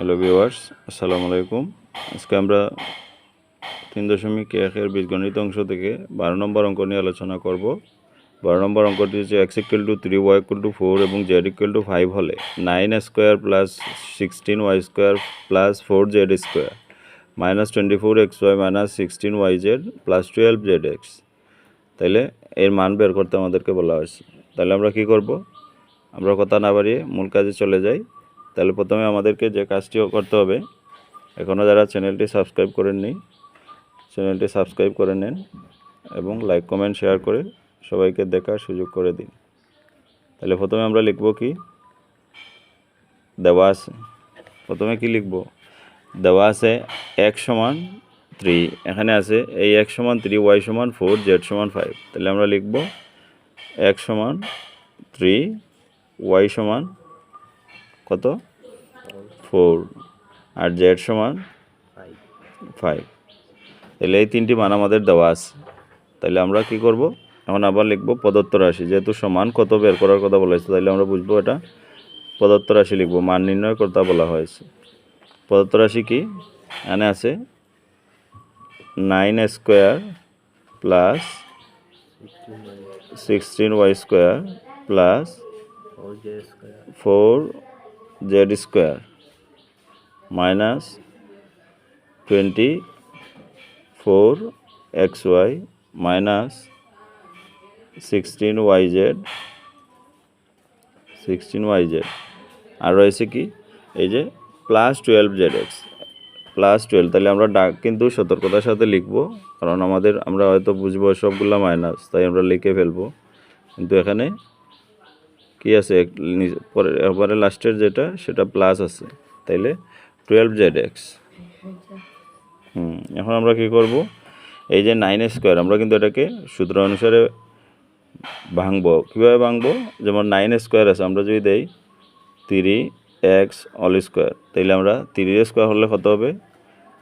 Hello viewers আসসালামু আলাইকুম আজকে আমরা তিন দশমিক একের বীজগণিত অংশ থেকে বারো নম্বর অঙ্ক নিয়ে আলোচনা করব। বারো নম্বর অঙ্কটি হচ্ছে X equal to three Y equal to four এবং জেড ইকুয়াল টু ফাইভ হলে nine square plus sixteen Y square plus four Z square minus twenty four X Y minus sixteen Y Z plus twelve Z X তাইলে এর মান বের করতে আমাদেরকে বলা হয়েছে। তাহলে আমরা কি করব? আমরা কথা না বাড়িয়ে মূল কাজে চলে যাই। তাহলে প্রথমে আমাদেরকে যে কাজটিও করতে হবে, এখনও যারা চ্যানেলটি সাবস্ক্রাইব করেননি, চ্যানেলটি সাবস্ক্রাইব করে নেন এবং লাইক, কমেন্ট, শেয়ার করে সবাইকে দেখার সুযোগ করে দিন। তাহলে প্রথমে আমরা লিখব কি? দেওয়া আছে। প্রথমে কি লিখব? দেওয়া আছে এক সমান থ্রি এখানে আছে এই এক সমান থ্রি ওয়াই সমান ফোর জেড সমান ফাইভ তাহলে আমরা লিখব এক সমান থ্রি ওয়াই সমান কত? ফোর। আর জেড সমান ফাইভ। তাহলে এই তিনটি মান আমাদের দেওয়া আছে। তাহলে আমরা কি করব? এখন আবার লিখব প্রদত্ত রাশি যেহেতু সমান, কত বের করার কথা বলা হয়েছে, তাহলে আমরা বুঝব এটা প্রদত্ত রাশি লিখব। মান নির্ণয় করতে বলা হয়েছে। প্রদত্ত রাশি কি? এখানে আছে nine square plus sixteen Y square plus four Z square minus twenty four X Y minus sixteen Y Z, sixteen Y Z. আর রয়েছে কি? এই যে plus twelve Z X plus twelve তাহলে আমরা ডাক কিন্তু সতর্কতার সাথে লিখব, কারণ আমাদের, আমরা হয়তো বুঝব সবগুলো মাইনাস তাই আমরা লিখে ফেলব। কিন্তু এখানে কি আছে? পরে লাস্টের যেটা, সেটা প্লাস আছে। তাইলে টুয়েলভ জেড এক্স হুম, এখন আমরা কি করব? এই যে নাইন স্কোয়ার আমরা কিন্তু এটাকে সূত্র অনুসারে ভাঙবো। কীভাবে ভাঙবো? যেমন নাইন স্কোয়ার আছে, আমরা যদি দেই তিরি এক্স অল স্কোয়ার তাইলে আমরা থ্রি স্কোয়ার হলে কত হবে?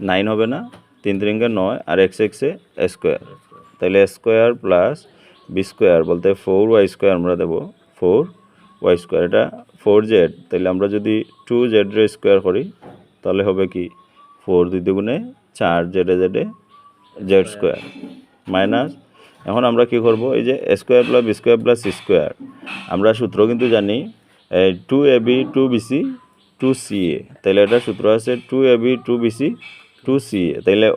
নাইন হবে না। তিন তিনকে নয়, আর এক্স এক্সে স্কোয়ার তাইলে স্কোয়ার প্লাস বি স্কোয়ার বলতে ফোর ওয়াই স্কোয়ার আমরা দেবো। ফোর ওয়াই স্কোয়ার এটা ফোর জেড তাহলে আমরা যদি টু জেড স্কোয়ার করি, তাহলে হবে কি? ফোর দুই দুগুণে চার জেডে জেডে জেড স্কোয়ার মাইনাস এখন আমরা কি করব? এই যে square plus B square plus C square আমরা সূত্র কিন্তু জানি two A B two B C two C A তাহলে এটা সূত্র আছে two A B two B C two C A তাইলে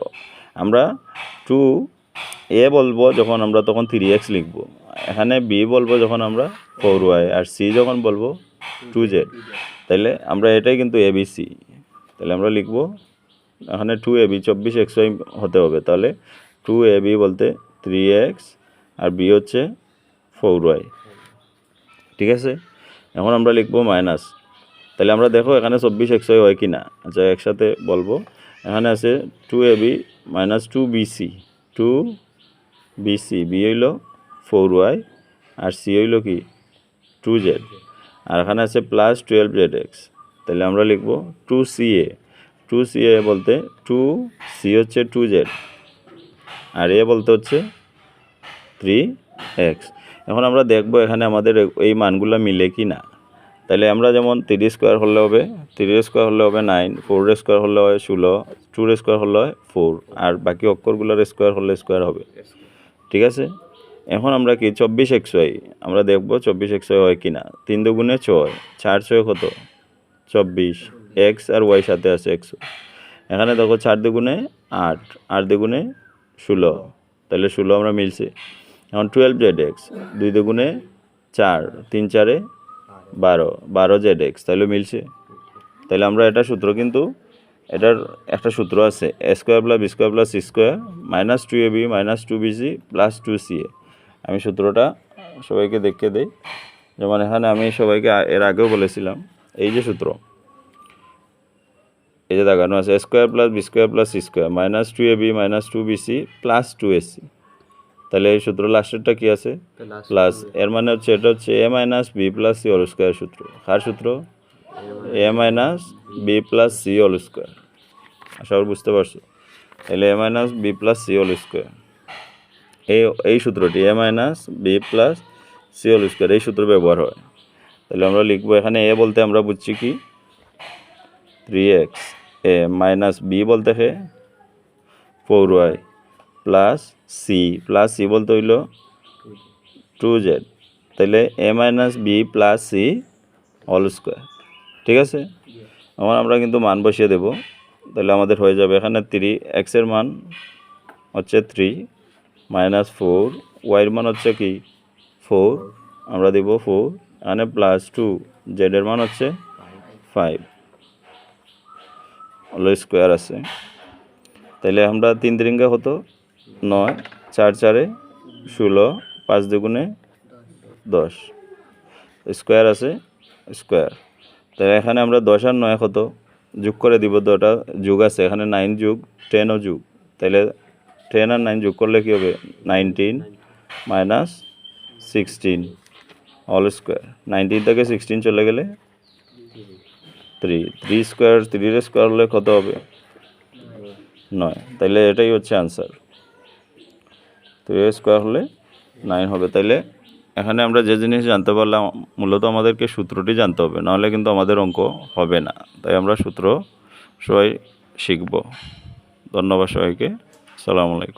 আমরা টু এ বলব যখন আমরা তখন থ্রি এক্স লিখব। এখানে বি বলব যখন আমরা ফোর ওয়াই আর সি যখন বলব টু জেড তাইলে আমরা এটাই কিন্তু এ বি সি তাহলে আমরা লিখব এখানে টু এ বি চব্বিশ এক্স ওয়াই হতে হবে। তাহলে টু এ বি বলতে থ্রি এক্স আর বি হচ্ছে ফোর ওয়াই ঠিক আছে? এখন আমরা লিখব মাইনাস তাহলে আমরা দেখো এখানে চব্বিশ এক্স ওয়াই হয় কি না আচ্ছা একসাথে বলব। এখানে আছে two A B minus two B C two B C B হইল ফোর ওয়াই আর সি হইল কি টু জেড। আর এখানে আছে প্লাস টুয়েলভ জেড এক্স। তাহলে আমরা লিখব two C A. Two C A বলতে টু, সি হচ্ছে টু জেড। আর এ বলতে হচ্ছে থ্রি এক্স। এখন আমরা দেখব এখানে আমাদের এই মানগুলো মিলে কি না। তাহলে আমরা যেমন থ্রি স্কোয়ার হলে হবে থ্রি স্কোয়ার হলে হবে নাইন, ফোর স্কোয়ার হলে হয় ষোলো, টু স্কোয়ার হলে হয় ফোর, আর বাকি অক্ষরগুলোর স্কোয়ার হলে স্কোয়ার হবে। ঠিক আছে? এখন আমরা কি চব্বিশ একশো আমরা দেখব চব্বিশ একশো হয় কি না তিন দুগুণে ছয়, চার ছয় কত? চব্বিশ। এক্স আর ওয়াই সাথে আছে একশো এখানে দেখো চার দুগুণে আট আট দুগুণে ষোলো। তাহলে ষোলো আমরা মিলছে। এখন টুয়েলভ জেড এক্স দুই দুগুণে চার, তিন চারে বারো বারো জেড এক্স তাহলে মিলছে। তাহলে আমরা এটা সূত্র কিন্তু, এটার একটা সূত্র আছে A square plus B square plus C square minus two A B minus two B C plus two C A আমি সূত্রটা সবাইকে দেখে দিই। যেমন এখানে আমি সবাইকে এর আগেও বলেছিলাম এই যে সূত্র এই যে দেখানো আছে square plus B square plus C square minus two A B minus two B C plus two A C. তাহলে এই সূত্র লাস্টেরটা কি আছে? প্লাস এর মানে হচ্ছে এটা হচ্ছে A minus B plus C whole square সূত্র। কার সূত্র? A minus B plus C whole square. আশা বুঝতে পারছ। তাহলে A minus B plus C all square. এই এই সূত্রটি A minus B plus C whole square, এই সূত্র ব্যবহার হয়। তাহলে আমরা লিখব এখানে এ বলতে আমরা বুঝছি কি? Three X A minus B বলতে হে four Y plus C plus C বলতে হইল টু জেড তাহলে A minus B plus C all square, ঠিক আছে? আমার আমরা কিন্তু মান বসিয়ে দেব। তাহলে আমাদের হয়ে যাবে এখানে থ্রি এক্সের মান হচ্ছে থ্রি মাইনাস ফোর ওয়াইয়ের মান হচ্ছে কি? ফোর, আমরা দিব ফোর, এখানে প্লাস টু জেডের মান হচ্ছে ফাইভ হলো স্কোয়ার আছে। তাইলে আমরা তিন তিরিঙ্গা হতো নয়, চার চারে ষোলো, পাঁচ দুগুণে দশ। স্কোয়ার আছে স্কোয়ার তাই এখানে আমরা দশ আর নয় কত? যোগ করে দিব, দুটা যুগ আছে, এখানে নাইন যুগ টেনও যুগ। তাইলে টেন আর নাইন যোগ করলে কী হবে? Nineteen minus sixteen all square nineteen থেকে সিক্সটিন চলে গেলে থ্রি থ্রি স্কোয়ার থ্রির স্কোয়ার হলে কত হবে? নয়। তাইলে এটাই হচ্ছে আনসার থ্রি স্কোয়ার হলে নাইন হবে। তাইলে এখানে আমরা যে জিনিস জানতে পারলাম, মূলত আমাদেরকে সূত্রটি জানতে হবে। নাহলে কিন্তু আমাদের অঙ্ক হবে না। তাই আমরা সূত্র সবাই শিখব। ধন্যবাদ সবাইকে। সালামু আলাইকুম।